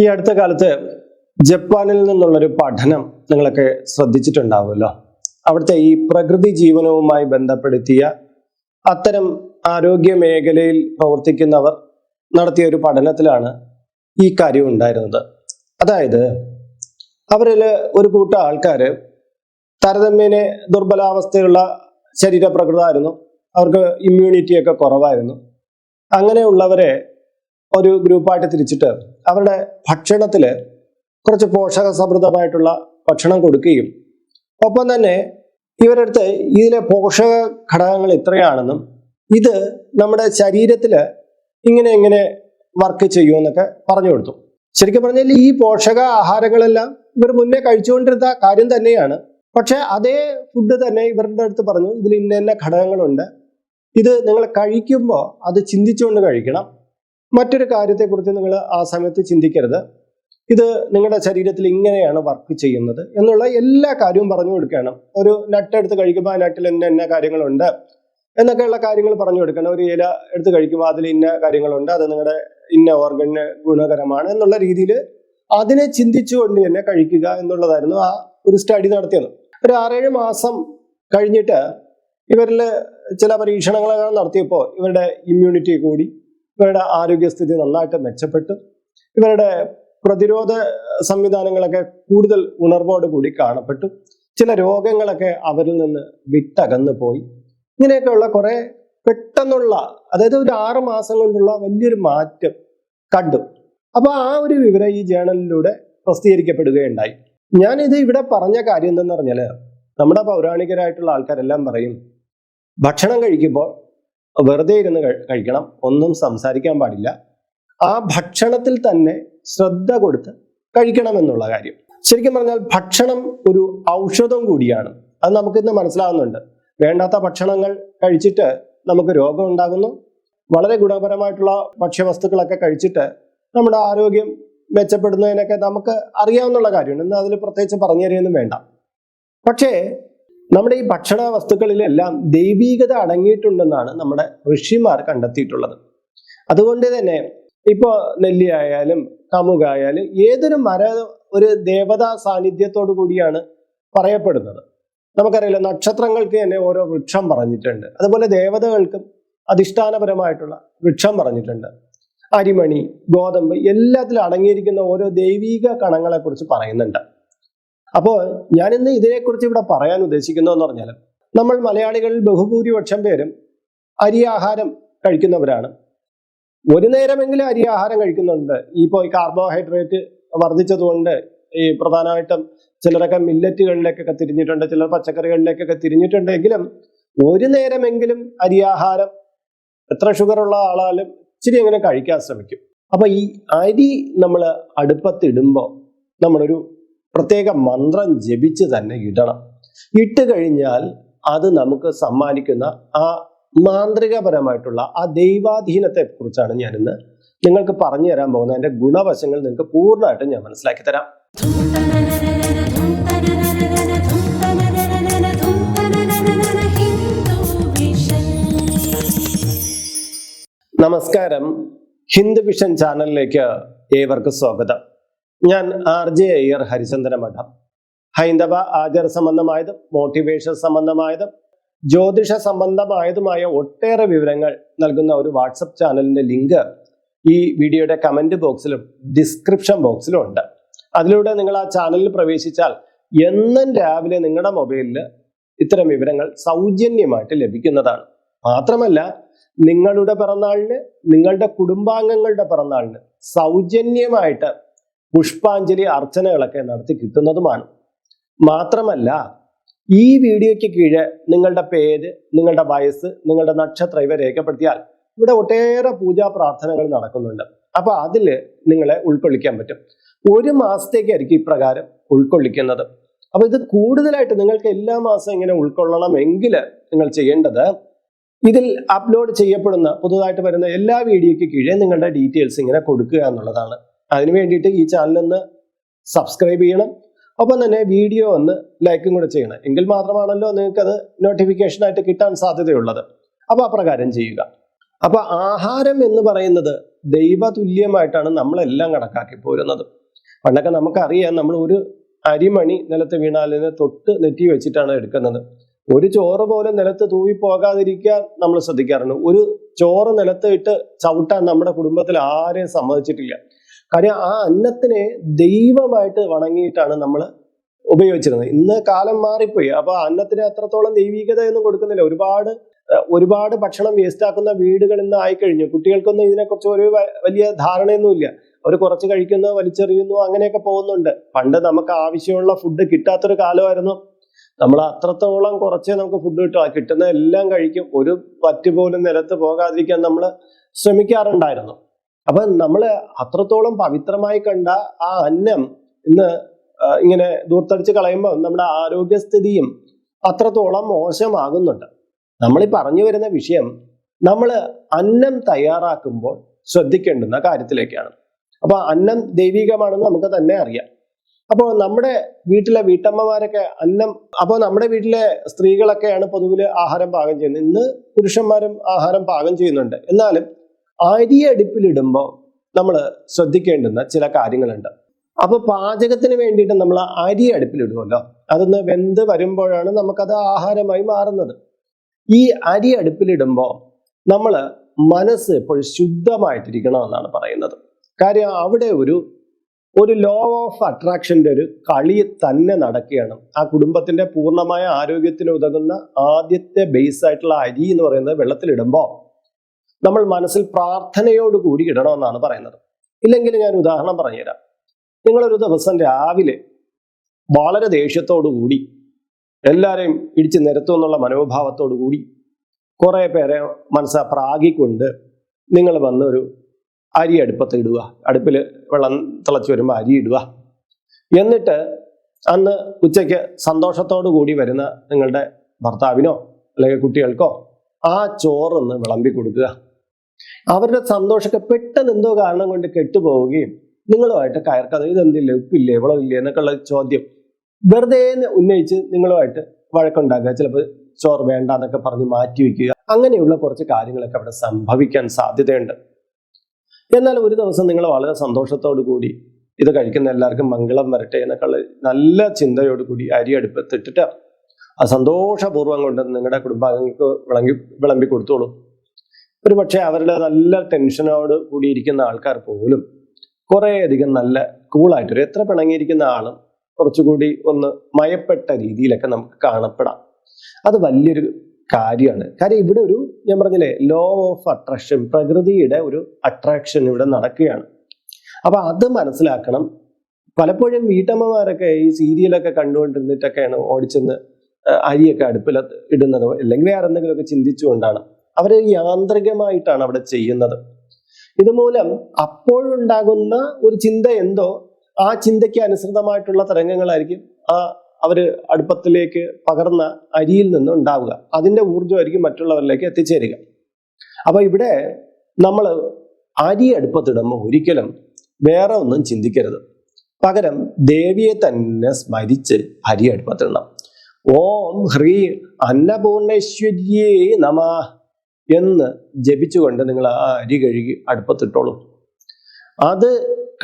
ഈ അടുത്ത കാലത്ത് ജപ്പാനിൽ നിന്നുള്ളൊരു പഠനം നിങ്ങളൊക്കെ ശ്രദ്ധിച്ചിട്ടുണ്ടാവുമല്ലോ. അവിടുത്തെ ഈ പ്രകൃതി ജീവനവുമായി ബന്ധപ്പെടുത്തിയ അത്തരം ആരോഗ്യ മേഖലയിൽ പ്രവർത്തിക്കുന്നവർ നടത്തിയ ഒരു പഠനത്തിലാണ് ഈ കാര്യം ഉണ്ടായിരുന്നത്. അതായത് അവരിൽ ഒരു കൂട്ടം ആൾക്കാർ താരതമ്യേന ദുർബലാവസ്ഥയുള്ള ശരീരപ്രകൃതമായിരുന്നു. അവർക്ക് ഇമ്മ്യൂണിറ്റിയൊക്കെ കുറവായിരുന്നു. അങ്ങനെയുള്ളവരെ ഒരു ഗ്രൂപ്പായിട്ട് തിരിച്ചിട്ട് അവരുടെ ഭക്ഷണത്തിൽ കുറച്ച് പോഷക സമൃദ്ധമായിട്ടുള്ള ഭക്ഷണം കൊടുക്കുകയും ഒപ്പം തന്നെ ഇവരടുത്ത് ഇതിലെ പോഷക ഘടകങ്ങൾ ഇത്രയാണെന്നും ഇത് നമ്മുടെ ശരീരത്തിൽ ഇങ്ങനെ എങ്ങനെ വർക്ക് ചെയ്യുമെന്നൊക്കെ പറഞ്ഞു കൊടുത്തു. ശരിക്കും പറഞ്ഞാൽ ഈ പോഷക ആഹാരങ്ങളെല്ലാം ഇവർ മുന്നേ കഴിച്ചുകൊണ്ടിരുന്ന കാര്യം തന്നെയാണ്. പക്ഷെ അതേ ഫുഡ് തന്നെ ഇവരുടെ അടുത്ത് പറഞ്ഞു ഇതിൽ ഇന്ന ഘടകങ്ങളുണ്ട്. ഇത് നിങ്ങൾ കഴിക്കുമ്പോൾ അത് ചിന്തിച്ചുകൊണ്ട് കഴിക്കണം. മറ്റൊരു കാര്യത്തെക്കുറിച്ച് നിങ്ങൾ ആ സമയത്ത് ചിന്തിക്കരുത്. ഇത് നിങ്ങളുടെ ശരീരത്തിൽ ഇങ്ങനെയാണ് വർക്ക് ചെയ്യുന്നത് എന്നുള്ള എല്ലാ കാര്യവും പറഞ്ഞു കൊടുക്കണം. ഒരു നട്ട് എടുത്ത് കഴിക്കുമ്പോൾ ആ നട്ടിൽ ഇന്ന ഇന്ന കാര്യങ്ങളുണ്ട് എന്നൊക്കെയുള്ള കാര്യങ്ങൾ പറഞ്ഞു കൊടുക്കണം. ഒരു ഇല എടുത്ത് കഴിക്കുമ്പോൾ അതിൽ ഇന്ന കാര്യങ്ങളുണ്ട് അത് നിങ്ങളുടെ ഇന്ന ഓർഗന് ഗുണകരമാണ് എന്നുള്ള രീതിയിൽ അതിനെ ചിന്തിച്ചുകൊണ്ട് തന്നെ കഴിക്കുക എന്നുള്ളതായിരുന്നു ആ ഒരു സ്റ്റഡി നടത്തിയത്. ഒരു ആറേഴ് മാസം കഴിഞ്ഞിട്ട് ഇവരിൽ ചില പരീക്ഷണങ്ങളൊക്കെ നടത്തിയപ്പോൾ ഇവരുടെ ഇമ്മ്യൂണിറ്റി കൂടി ഇവരുടെ ആരോഗ്യസ്ഥിതി നന്നായിട്ട് മെച്ചപ്പെട്ടു. ഇവരുടെ പ്രതിരോധ സംവിധാനങ്ങളൊക്കെ കൂടുതൽ ഉണർവോട് കൂടി കാണപ്പെട്ടു. ചില രോഗങ്ങളൊക്കെ അവരിൽ നിന്ന് വിട്ടകന്നു പോയി. ഇങ്ങനെയൊക്കെയുള്ള കുറെ പെട്ടെന്നുള്ള അതായത് ഒരു ആറ് മാസം കൊണ്ടുള്ള വലിയൊരു മാറ്റം കണ്ടു. അപ്പൊ ആ ഒരു വിവരം ഈ ജേണലിലൂടെ പ്രസിദ്ധീകരിക്കപ്പെടുകയുണ്ടായി. ഞാനിത് ഇവിടെ പറഞ്ഞ കാര്യം എന്തെന്ന് പറഞ്ഞാൽ നമ്മുടെ പൗരാണികരായിട്ടുള്ള ആൾക്കാരെല്ലാം പറയും ഭക്ഷണം കഴിക്കുമ്പോൾ വെറുതെ ഇരുന്ന് കഴിക്കണം. ഒന്നും സംസാരിക്കാൻ പാടില്ല. ആ ഭക്ഷണത്തിൽ തന്നെ ശ്രദ്ധ കൊടുത്ത് കഴിക്കണം എന്നുള്ള കാര്യം. ശരിക്കും പറഞ്ഞാൽ ഭക്ഷണം ഒരു ഔഷധം കൂടിയാണ്. അത് നമുക്കിന്ന് മനസ്സിലാവുന്നുണ്ട്. വേണ്ടാത്ത ഭക്ഷണങ്ങൾ കഴിച്ചിട്ട് നമുക്ക് രോഗം ഉണ്ടാകുന്നു. വളരെ ഗുണപരമായിട്ടുള്ള ഭക്ഷ്യവസ്തുക്കളൊക്കെ കഴിച്ചിട്ട് നമ്മുടെ ആരോഗ്യം മെച്ചപ്പെടുന്നതിനൊക്കെ നമുക്ക് അറിയാവുന്ന കാര്യമാണ്. ഇന്ന് അതിൽ പ്രത്യേകിച്ച് പറഞ്ഞു തരികയൊന്നും വേണ്ട. പക്ഷേ നമ്മുടെ ഈ ഭക്ഷണ വസ്തുക്കളിലെല്ലാം ദൈവീകത അടങ്ങിയിട്ടുണ്ടെന്നാണ് നമ്മുടെ ഋഷിമാർ കണ്ടെത്തിയിട്ടുള്ളത്. അതുകൊണ്ട് തന്നെ ഇപ്പോൾ നെല്ലിയായാലും കമുകായാലും ഏതൊരു മര ഒരു ദേവതാ സാന്നിധ്യത്തോടു കൂടിയാണ് പറയപ്പെടുന്നത്. നമുക്കറിയില്ല നക്ഷത്രങ്ങൾക്ക് തന്നെ ഓരോ വൃക്ഷം പറഞ്ഞിട്ടുണ്ട്. അതുപോലെ ദേവതകൾക്കും അധിഷ്ഠാനപരമായിട്ടുള്ള വൃക്ഷം പറഞ്ഞിട്ടുണ്ട്. അരിമണി ഗോതമ്പ് എല്ലാത്തിലും അടങ്ങിയിരിക്കുന്ന ഓരോ ദൈവീക കണങ്ങളെ കുറിച്ച് പറയുന്നുണ്ട്. അപ്പോൾ ഞാനിന്ന് ഇതിനെക്കുറിച്ച് ഇവിടെ പറയാൻ ഉദ്ദേശിക്കുന്നതെന്ന് പറഞ്ഞാൽ നമ്മൾ മലയാളികളിൽ ബഹുഭൂരിപക്ഷം പേരും അരി ആഹാരം കഴിക്കുന്നവരാണ്. ഒരു നേരമെങ്കിലും അരി ആഹാരം കഴിക്കുന്നുണ്ട്. ഇപ്പോൾ ഈ കാർബോഹൈഡ്രേറ്റ് വർദ്ധിച്ചതുകൊണ്ട് ഈ പ്രധാനമായിട്ടും ചിലരൊക്കെ മില്ലറ്റുകളിലേക്കൊക്കെ തിരിഞ്ഞിട്ടുണ്ട് ചിലർ പച്ചക്കറികളിലേക്കൊക്കെ തിരിഞ്ഞിട്ടുണ്ടെങ്കിലും ഒരു നേരമെങ്കിലും അരിയാഹാരം എത്ര ഷുഗറുള്ള ആളാലും ഇച്ചിരി എങ്ങനെ കഴിക്കാൻ ശ്രമിക്കും. അപ്പൊ ഈ അരി നമ്മൾ അടുപ്പത്തിടുമ്പോൾ നമ്മളൊരു പ്രത്യേക മന്ത്രം ജപിച്ച് തന്നെ ഇടണം. ഇട്ട് കഴിഞ്ഞാൽ അത് നമുക്ക് സമ്മാനിക്കുന്ന ആ മാന്ത്രികപരമായിട്ടുള്ള ആ ദൈവാധീനത്തെ കുറിച്ചാണ് ഞാനിന്ന് നിങ്ങൾക്ക് പറഞ്ഞു തരാൻ പോകുന്നത്. അതിന്റെ ഗുണവശങ്ങൾ നിങ്ങൾക്ക് പൂർണമായിട്ടും ഞാൻ മനസ്സിലാക്കി തരാം. നമസ്കാരം. ഹിന്ദു വിഷൻ ചാനലിലേക്ക് ഏവർക്കും സ്വാഗതം. ഞാൻ ആർ ജെ അയ്യർ ഹരിചന്ദ്ര മഠം. ഹൈന്ദവ ആചാര സംബന്ധമായതും മോട്ടിവേഷൻ സംബന്ധമായതും ജ്യോതിഷ സംബന്ധമായതുമായ ഒട്ടേറെ വിവരങ്ങൾ നൽകുന്ന ഒരു വാട്സപ്പ് ചാനലിന്റെ ലിങ്ക് ഈ വീഡിയോയുടെ കമന്റ് ബോക്സിലും ഡിസ്ക്രിപ്ഷൻ ബോക്സിലും ഉണ്ട്. അതിലൂടെ നിങ്ങൾ ആ ചാനലിൽ പ്രവേശിച്ചാൽ എന്നും രാവിലെ നിങ്ങളുടെ മൊബൈലിൽ ഇത്തരം വിവരങ്ങൾ സൗജന്യമായിട്ട് ലഭിക്കുന്നതാണ്. മാത്രമല്ല നിങ്ങളുടെ പിറന്നാളിന് നിങ്ങളുടെ കുടുംബാംഗങ്ങളുടെ പിറന്നാളിന് സൗജന്യമായിട്ട് പുഷ്പാഞ്ജലി അർച്ചനകളൊക്കെ നടത്തി കിട്ടുന്നതുമാണ്. മാത്രമല്ല ഈ വീഡിയോയ്ക്ക് കീഴെ നിങ്ങളുടെ പേര് നിങ്ങളുടെ വയസ്സ് നിങ്ങളുടെ നക്ഷത്രം ഇവ രേഖപ്പെടുത്തിയാൽ ഇവിടെ ഒട്ടേറെ പൂജാ പ്രാർത്ഥനകൾ നടക്കുന്നുണ്ട്. അപ്പൊ അതിൽ നിങ്ങളെ ഉൾക്കൊള്ളിക്കാൻ പറ്റും. ഒരു മാസത്തേക്കായിരിക്കും ഇപ്രകാരം ഉൾക്കൊള്ളിക്കുന്നത്. അപ്പൊ ഇത് കൂടുതലായിട്ട് നിങ്ങൾക്ക് എല്ലാ മാസം ഇങ്ങനെ ഉൾക്കൊള്ളണമെങ്കിൽ നിങ്ങൾ ചെയ്യേണ്ടത് ഇതിൽ അപ്ലോഡ് ചെയ്യപ്പെടുന്ന പുതുതായിട്ട് വരുന്ന എല്ലാ വീഡിയോയ്ക്ക് കീഴേ നിങ്ങളുടെ ഡീറ്റെയിൽസ് ഇങ്ങനെ കൊടുക്കുക എന്നുള്ളതാണ്. അതിന് വേണ്ടിയിട്ട് ഈ ചാനൽ ഒന്ന് സബ്സ്ക്രൈബ് ചെയ്യണം. ഒപ്പം തന്നെ വീഡിയോ ഒന്ന് ലൈക്കും കൂടെ ചെയ്യണം. എങ്കിൽ മാത്രമാണല്ലോ നിങ്ങൾക്ക് അത് നോട്ടിഫിക്കേഷൻ ആയിട്ട് കിട്ടാൻ സാധ്യതയുള്ളത്. അപ്പൊ അപ്രകാരം ചെയ്യുക. അപ്പോൾ ആഹാരം എന്ന് പറയുന്നത് ദൈവതുല്യമായിട്ടാണ് നമ്മളെല്ലാം കണക്കാക്കി പോരുന്നത്. പണ്ടൊക്കെ നമുക്കറിയാം നമ്മൾ ഒരു അരിമണി നിലത്ത് വീണാലിനെ തൊട്ട് നെറ്റി വെച്ചിട്ടാണ് എടുക്കുന്നത്. ഒരു ചോറ് പോലെ നിലത്ത് തൂവി പോകാതിരിക്കാൻ നമ്മൾ ശ്രദ്ധിക്കാറുണ്ട്. ഒരു ചോറ് നിലത്ത് ഇട്ട് ചവിട്ടാൻ നമ്മുടെ കുടുംബത്തിൽ ആരെയും സമ്മതിച്ചിട്ടില്ല. കാര്യം ആ അന്നത്തിനെ ദൈവമായിട്ട് വണങ്ങിയിട്ടാണ് നമ്മൾ ഉപയോഗിച്ചിരുന്നത്. ഇന്ന് കാലം മാറിപ്പോയി. അപ്പൊ അന്നത്തിന് അത്രത്തോളം ദൈവികതയൊന്നും കൊടുക്കുന്നില്ല. ഒരുപാട് ഒരുപാട് ഭക്ഷണം വേസ്റ്റ് ആക്കുന്ന വീടുകൾ ഇന്ന് ആയിക്കഴിഞ്ഞു. കുട്ടികൾക്കൊന്നും ഇതിനെക്കുറിച്ച് ഒരു വലിയ ധാരണയൊന്നുമില്ല അവർ കുറച്ച് കഴിക്കുന്നു വലിച്ചെറിയുന്നു അങ്ങനെയൊക്കെ പോകുന്നുണ്ട്. പണ്ട് നമുക്ക് ആവശ്യമുള്ള ഫുഡ് കിട്ടാത്തൊരു കാലമായിരുന്നു. നമ്മൾ അത്രത്തോളം കുറച്ചേ നമുക്ക് ഫുഡ് കിട്ടും. കിട്ടുന്ന എല്ലാം കഴിക്കും. ഒരു പറ്റുപോലും നിലത്ത് പോകാതിരിക്കാൻ നമ്മൾ ശ്രമിക്കാറുണ്ടായിരുന്നു. അപ്പൊ നമ്മൾ അത്രത്തോളം പവിത്രമായി കണ്ട ആ അന്നം ഇന്ന് ഇങ്ങനെ ദൂർത്തടിച്ച് കളയുമ്പോൾ നമ്മുടെ ആരോഗ്യസ്ഥിതിയും അത്രത്തോളം മോശമാകുന്നുണ്ട്. നമ്മൾ ഈ പറഞ്ഞു വരുന്ന വിഷയം നമ്മൾ അന്നം തയ്യാറാക്കുമ്പോൾ ശ്രദ്ധിക്കേണ്ടുന്ന കാര്യത്തിലേക്കാണ്. അപ്പൊ അന്നം ദൈവികമാണെന്ന് നമുക്ക് തന്നെ അറിയാം. അപ്പോൾ നമ്മുടെ വീട്ടിലെ വീട്ടമ്മമാരൊക്കെ അന്നം അപ്പോൾ നമ്മുടെ വീട്ടിലെ സ്ത്രീകളൊക്കെയാണ് പൊതുവിൽ ആഹാരം പാകം ചെയ്യുന്നത്. ഇന്ന് പുരുഷന്മാരും ആഹാരം പാകം ചെയ്യുന്നുണ്ട്. എന്നാലും അരി അടുപ്പിലിടുമ്പോൾ നമ്മൾ ശ്രദ്ധിക്കേണ്ടുന്ന ചില കാര്യങ്ങളുണ്ട്. അപ്പൊ പാചകത്തിന് വേണ്ടിയിട്ട് നമ്മൾ അരി അടുപ്പിലിടുമല്ലോ അതൊന്ന് വെന്ത് വരുമ്പോഴാണ് നമുക്കത് ആഹാരമായി മാറുന്നത്. ഈ അരി അടുപ്പിലിടുമ്പോൾ നമ്മൾ മനസ്സ് എപ്പോഴും ശുദ്ധമായിട്ടിരിക്കണം എന്നാണ് പറയുന്നത്. കാര്യം അവിടെ ഒരു ഒരു ലോ ഓഫ് അട്രാക്ഷന്റെ ഒരു കളി തന്നെ നടക്കുകയാണ്. ആ കുടുംബത്തിന്റെ പൂർണമായ ആരോഗ്യത്തിന് ഉതകുന്ന ആദ്യത്തെ ബേസ് ആയിട്ടുള്ള അരി എന്ന് പറയുന്നത് വെള്ളത്തിലിടുമ്പോൾ നമ്മൾ മനസ്സിൽ പ്രാർത്ഥനയോട് കൂടി ഇടണമെന്നാണ് പറയുന്നത്. ഇല്ലെങ്കിൽ ഞാൻ ഉദാഹരണം പറഞ്ഞുതരാം. നിങ്ങളൊരു ദിവസം രാവിലെ വളരെ കൂടി എല്ലാവരെയും ഇടിച്ച് നിരത്തുമെന്നുള്ള മനോഭാവത്തോടു കൂടി കുറേ പേരെ മനസ്സാ പ്രാഗിക്കൊണ്ട് നിങ്ങൾ വന്നൊരു അരി അടുപ്പത്ത് ഇടുക. അടുപ്പിൽ വെള്ളം തിളച്ച് വരുമ്പോൾ അരി ഇടുക. എന്നിട്ട് അന്ന് ഉച്ചയ്ക്ക് സന്തോഷത്തോടു കൂടി വരുന്ന നിങ്ങളുടെ ഭർത്താവിനോ അല്ലെങ്കിൽ കുട്ടികൾക്കോ ആ ചോറൊന്ന് വിളമ്പി കൊടുക്കുക. അവരുടെ സന്തോഷമൊക്കെ പെട്ടെന്ന് എന്തോ കാരണം കൊണ്ട് കെട്ടുപോവുകയും നിങ്ങളുമായിട്ട് കയർക്കാതെ ഇതെന്തില്ല? ഉപ്പില്ലേ? ഇവളമില്ലേ എന്നൊക്കെയുള്ള ചോദ്യം വെറുതെ ഉന്നയിച്ച് നിങ്ങളുമായിട്ട് വഴക്കുണ്ടാക്കുക. ചിലപ്പോൾ ചോറ് വേണ്ട എന്നൊക്കെ പറഞ്ഞ് മാറ്റി വയ്ക്കുക. അങ്ങനെയുള്ള കുറച്ച് കാര്യങ്ങളൊക്കെ അവിടെ സംഭവിക്കാൻ സാധ്യതയുണ്ട്. എന്നാൽ ഒരു ദിവസം നിങ്ങൾ വളരെ സന്തോഷത്തോടു കൂടി ഇത് കഴിക്കുന്ന എല്ലാവർക്കും മംഗളം വരട്ടെ എന്നൊക്കെയുള്ള നല്ല ചിന്തയോട് കൂടി അരി അടുപ്പത്തിട്ടിട്ട് ആ സന്തോഷപൂർവം കൊണ്ട് നിങ്ങളുടെ കുടുംബാംഗങ്ങൾക്ക് വിളമ്പി വിളമ്പി കൊടുത്തോളൂ. ഒരു പക്ഷേ അവരുടെ നല്ല ടെൻഷനോട് കൂടിയിരിക്കുന്ന ആൾക്കാർ പോലും കുറേയധികം നല്ല കൂളായിട്ട് ഒരു എത്ര പിണങ്ങിയിരിക്കുന്ന ആളും കുറച്ചുകൂടി ഒന്ന് മയപ്പെട്ട രീതിയിലൊക്കെ നമുക്ക് കാണപ്പെടാം. അത് വലിയൊരു കാര്യമാണ്. കാര്യം ഇവിടെ ഒരു ഞാൻ പറഞ്ഞില്ലേ ലോ ഓഫ് അട്രാക്ഷൻ പ്രകൃതിയുടെ ഒരു അട്രാക്ഷൻ ഇവിടെ നടക്കുകയാണ്. അപ്പൊ അത് മനസ്സിലാക്കണം. പലപ്പോഴും വീട്ടമ്മമാരൊക്കെ ഈ സീരിയലൊക്കെ കണ്ടുകൊണ്ടിരുന്നിട്ടൊക്കെയാണ് ഓടിച്ചെന്ന് അരിയൊക്കെ അടുപ്പിൽ ഇടുന്നത്. അല്ലെങ്കിൽ വേറെ എന്തെങ്കിലുമൊക്കെ ചിന്തിച്ചുകൊണ്ടാണ്. അവർ യാന്ത്രികമായിട്ടാണ് അവിടെ ചെയ്യുന്നത്. ഇതുമൂലം അപ്പോഴുണ്ടാകുന്ന ഒരു ചിന്ത എന്തോ ആ ചിന്തയ്ക്ക് അനുസൃതമായിട്ടുള്ള തരംഗങ്ങളായിരിക്കും ആ അവർ അടുപ്പത്തിലേക്ക് പകർന്ന അരിയിൽ നിന്ന് ഉണ്ടാവുക അതിന്റെ ഊർജമായിരിക്കും മറ്റുള്ളവരിലേക്ക് എത്തിച്ചേരുക. അപ്പൊ ഇവിടെ നമ്മൾ അരി അടുപ്പത്തിടുമ്പോൾ ഒരിക്കലും വേറെ ഒന്നും ചിന്തിക്കരുത്. പകരം ദേവിയെ തന്നെ സ്മരിച്ച് അരി അടുപ്പത്തിടണം. ഓം ഹ്രീ അന്നപൂർണേശ്വര്യേ നമ. എന്ന് ജപിച്ചുകൊണ്ട് നിങ്ങൾ ആ അരി കഴുകി അടുപ്പത്തിട്ടോളൂ. അത്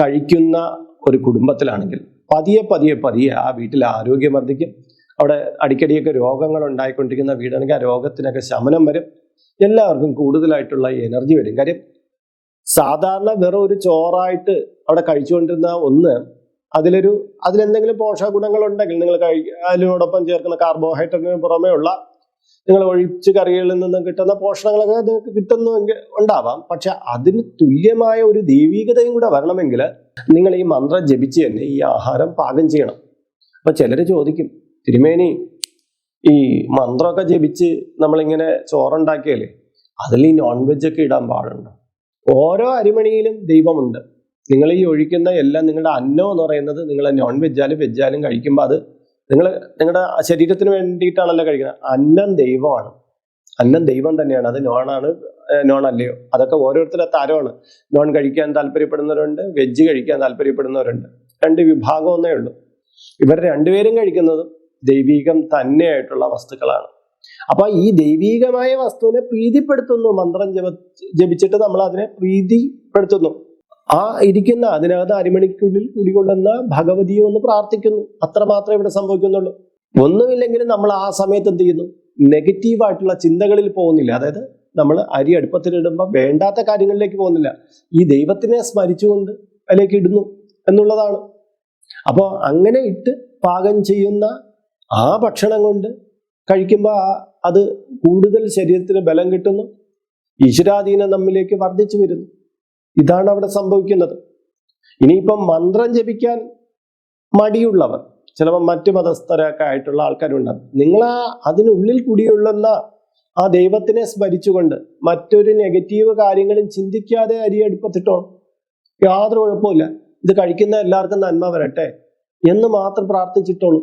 കഴിക്കുന്ന ഒരു കുടുംബത്തിലാണെങ്കിൽ പതിയെ പതിയെ പതിയെ ആ വീട്ടിൽ ആരോഗ്യം വർദ്ധിക്കും. അവിടെ അടിക്കടിയൊക്കെ രോഗങ്ങൾ ഉണ്ടായിക്കൊണ്ടിരിക്കുന്ന വീടാണെങ്കിൽ ആ രോഗത്തിനൊക്കെ ശമനം വരും. എല്ലാവർക്കും കൂടുതലായിട്ടുള്ള എനർജി വരും. കാര്യം സാധാരണ വെറും ഒരു ചോറായിട്ട് അവിടെ കഴിച്ചുകൊണ്ടിരുന്ന ഒന്ന് അതിലൊരു അതിലെന്തെങ്കിലും പോഷക ഗുണങ്ങൾ ഉണ്ടെങ്കിൽ നിങ്ങൾ കഴി അതിനോടൊപ്പം ചേർക്കുന്ന കാർബോഹൈഡ്രേറ്റിന് പുറമേ ഉള്ള നിങ്ങൾ ഒഴിച്ച് കറികളിൽ നിന്നും കിട്ടുന്ന പോഷണങ്ങളൊക്കെ നിങ്ങൾക്ക് കിട്ടുന്നു ഉണ്ടാവാം. പക്ഷെ അതിന് തുല്യമായ ഒരു ദൈവീകതയും കൂടെ വരണമെങ്കിൽ നിങ്ങൾ ഈ മന്ത്രം ജപിച്ച് തന്നെ ഈ ആഹാരം പാകം ചെയ്യണം. അപ്പൊ ചിലർ ചോദിക്കും തിരുമേനി ഈ മന്ത്രമൊക്കെ ജപിച്ച് നമ്മളിങ്ങനെ ചോറുണ്ടാക്കിയല്ലേ അതിൽ ഈ നോൺ വെജ് ഒക്കെ ഇടാൻ പാടുണ്ടോ? ഓരോ അരിമണിയിലും ദൈവമുണ്ട്. നിങ്ങൾ ഈ ഒഴിക്കുന്ന എല്ലാം നിങ്ങളുടെ അന്നം എന്ന് പറയുന്നത് നിങ്ങൾ നോൺ വെജാലും വെജാലും കഴിക്കുമ്പോൾ അത് നിങ്ങൾ നിങ്ങളുടെ ശരീരത്തിന് വേണ്ടിയിട്ടാണല്ലോ കഴിക്കുന്നത് അന്നം ദൈവമാണ്. അന്നം ദൈവം തന്നെയാണ്. അത് നോണാണ് നോൺ അല്ലയോ അതൊക്കെ ഓരോരുത്തരുടെ തരമാണ്. നോൺ കഴിക്കാൻ താല്പര്യപ്പെടുന്നവരുണ്ട് വെജ് കഴിക്കാൻ താല്പര്യപ്പെടുന്നവരുണ്ട്. രണ്ട് വിഭാഗം ഒന്നേ ഉള്ളൂ. ഇവർ രണ്ടുപേരും കഴിക്കുന്നതും ദൈവീകം തന്നെയായിട്ടുള്ള വസ്തുക്കളാണ്. അപ്പൊ ഈ ദൈവീകമായ വസ്തുവിനെ പ്രീതിപ്പെടുത്തുന്നു. മന്ത്രം ജപ ജപിച്ചിട്ട് നമ്മൾ അതിനെ പ്രീതിപ്പെടുത്തുന്നു. ആ ഇരിക്കുന്ന അതിനകത്ത് അരിമണിക്കുള്ളിൽ കുടികൊള്ളുന്ന ഭഗവതിയെ ഒന്ന് പ്രാർത്ഥിക്കുന്നു. അത്ര മാത്രമേ ഇവിടെ സംഭവിക്കുന്നുള്ളൂ. ഒന്നുമില്ലെങ്കിലും നമ്മൾ ആ സമയത്ത് എന്ത് ചെയ്യുന്നു? നെഗറ്റീവായിട്ടുള്ള ചിന്തകളിൽ പോകുന്നില്ല. അതായത് നമ്മൾ അരി അടുപ്പത്തിലിടുമ്പോൾ വേണ്ടാത്ത കാര്യങ്ങളിലേക്ക് പോകുന്നില്ല. ഈ ദൈവത്തിനെ സ്മരിച്ചുകൊണ്ട് അതിലേക്ക് ഇടുന്നു എന്നുള്ളതാണ്. അപ്പോൾ അങ്ങനെ ഇട്ട് പാകം ചെയ്യുന്ന ആ ഭക്ഷണം കൊണ്ട് കഴിക്കുമ്പോൾ അത് കൂടുതൽ ശരീരത്തിന് ബലം കിട്ടുന്നു. ഈശ്വരാധീനം നമ്മിലേക്ക് വർദ്ധിച്ചു വരുന്നു. ഇതാണ് അവിടെ സംഭവിക്കുന്നത്. ഇനിയിപ്പം മന്ത്രം ജപിക്കാൻ മടിയുള്ളവർ ചിലപ്പോൾ മറ്റു മതസ്ഥരൊക്കെ ആയിട്ടുള്ള ആൾക്കാരുണ്ടാകും നിങ്ങൾ ആ അതിനുള്ളിൽ കുടിയുള്ളുന്ന ആ ദൈവത്തിനെ സ്മരിച്ചുകൊണ്ട് മറ്റൊരു നെഗറ്റീവ് കാര്യങ്ങളും ചിന്തിക്കാതെ അരി അടുപ്പത്തിട്ടോളും യാതൊരു കുഴപ്പമില്ല ഇത് കഴിക്കുന്ന എല്ലാവർക്കും നന്മ വരട്ടെ എന്ന് മാത്രം പ്രാർത്ഥിച്ചിട്ടോളൂ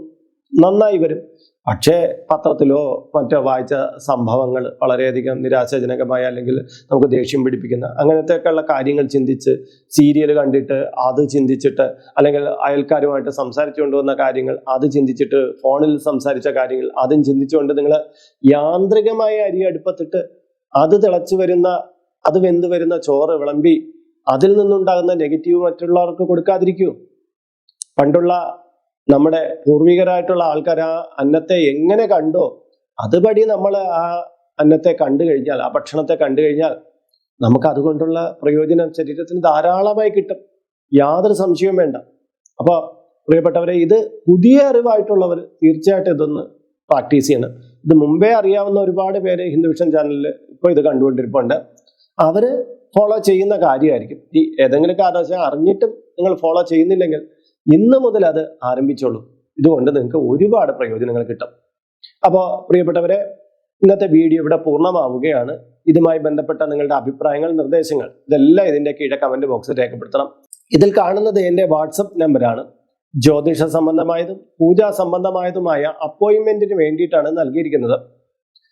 നന്നായി വരും. പക്ഷേ പത്രത്തിലോ മറ്റോ വായിച്ച സംഭവങ്ങൾ വളരെയധികം നിരാശാജനകമായ അല്ലെങ്കിൽ നമുക്ക് ദേഷ്യം പിടിപ്പിക്കുന്ന അങ്ങനത്തെയൊക്കെയുള്ള കാര്യങ്ങൾ ചിന്തിച്ച് സീരിയൽ കണ്ടിട്ട് അത് ചിന്തിച്ചിട്ട് അല്ലെങ്കിൽ അയൽക്കാരുമായിട്ട് സംസാരിച്ചു കൊണ്ടുവന്ന കാര്യങ്ങൾ അത് ചിന്തിച്ചിട്ട് ഫോണിൽ സംസാരിച്ച കാര്യങ്ങൾ അതും ചിന്തിച്ചുകൊണ്ട് നിങ്ങൾ യാന്ത്രികമായ അരി അടുപ്പത്തിട്ട് അത് തിളച്ചു വരുന്ന അത് വെന്ത് വരുന്ന ചോറ് വിളമ്പി അതിൽ നിന്നുണ്ടാകുന്ന നെഗറ്റീവ് മറ്റുള്ളവർക്ക് കൊടുക്കാതിരിക്കൂ. പണ്ടുള്ള നമ്മുടെ പൂർവികരായിട്ടുള്ള ആൾക്കാർ ആ അന്നത്തെ എങ്ങനെ കണ്ടോ അതുപടി നമ്മൾ ആ അന്നത്തെ കണ്ടു കഴിഞ്ഞാൽ ആ ഭക്ഷണത്തെ കണ്ടു കഴിഞ്ഞാൽ നമുക്ക് അതുകൊണ്ടുള്ള പ്രയോജനം ശരീരത്തിന് ധാരാളമായി കിട്ടും. യാതൊരു സംശയവും വേണ്ട. അപ്പോൾ പ്രിയപ്പെട്ടവരെ ഇത് പുതിയ അറിവായിട്ടുള്ളവർ തീർച്ചയായിട്ടും ഇതൊന്ന് പ്രാക്ടീസ് ചെയ്യണം. ഇത് മുമ്പേ അറിയാവുന്ന ഒരുപാട് പേര് ഹിന്ദുവിഷൻ ചാനലിൽ ഇപ്പോൾ ഇത് കണ്ടുകൊണ്ടിരിപ്പുണ്ട്. അവർ ഫോളോ ചെയ്യുന്ന കാര്യമായിരിക്കും. ഈ ഏതെങ്കിലും കാരണവശാൽ അറിഞ്ഞിട്ടും നിങ്ങൾ ഫോളോ ചെയ്യുന്നില്ലെങ്കിൽ ഇന്ന് മുതൽ അത് ആരംഭിച്ചോളൂ. ഇതുകൊണ്ട് നിങ്ങൾക്ക് ഒരുപാട് പ്രയോജനങ്ങൾ കിട്ടും. അപ്പോൾ പ്രിയപ്പെട്ടവരെ ഇന്നത്തെ വീഡിയോ ഇവിടെ പൂർണമാവുകയാണ്. ഇതുമായി ബന്ധപ്പെട്ട നിങ്ങളുടെ അഭിപ്രായങ്ങൾ നിർദ്ദേശങ്ങൾ ഇതെല്ലാം ഇതിന്റെ കീഴെ കമന്റ് ബോക്സിൽ രേഖപ്പെടുത്തണം. ഇതിൽ കാണുന്നത് എന്റെ വാട്സപ്പ് നമ്പറാണ് ജ്യോതിഷ സംബന്ധമായതും പൂജാ സംബന്ധമായതുമായ അപ്പോയിന്റ്മെന്റിന് വേണ്ടിയിട്ടാണ് നൽകിയിരിക്കുന്നത്.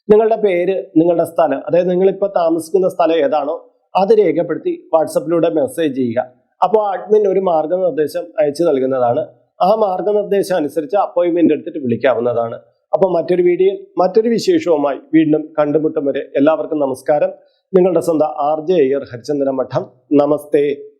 നിങ്ങളുടെ പേര് നിങ്ങളുടെ സ്ഥലം അതായത് നിങ്ങളിപ്പോൾ താമസിക്കുന്ന സ്ഥലം ഏതാണോ അത് രേഖപ്പെടുത്തി വാട്സപ്പിലൂടെ മെസ്സേജ് ചെയ്യുക. അപ്പോൾ അഡ്മിൻ ഒരു മാർഗനിർദ്ദേശം അയച്ചു നൽകുന്നതാണ്. ആ മാർഗനിർദ്ദേശം അനുസരിച്ച് അപ്പോയിന്റ്മെന്റ് എടുത്തിട്ട് വിളിക്കാവുന്നതാണ്. അപ്പോൾ മറ്റൊരു വീഡിയോ മറ്റൊരു വിശേഷവുമായി വീണ്ടും കണ്ടുമുട്ടും വരെ എല്ലാവർക്കും നമസ്കാരം. നിങ്ങളുടെ സ്വന്തം ആർ ജെ അയ്യർ ഹരിചന്ദ്ര മഠം. നമസ്തേ.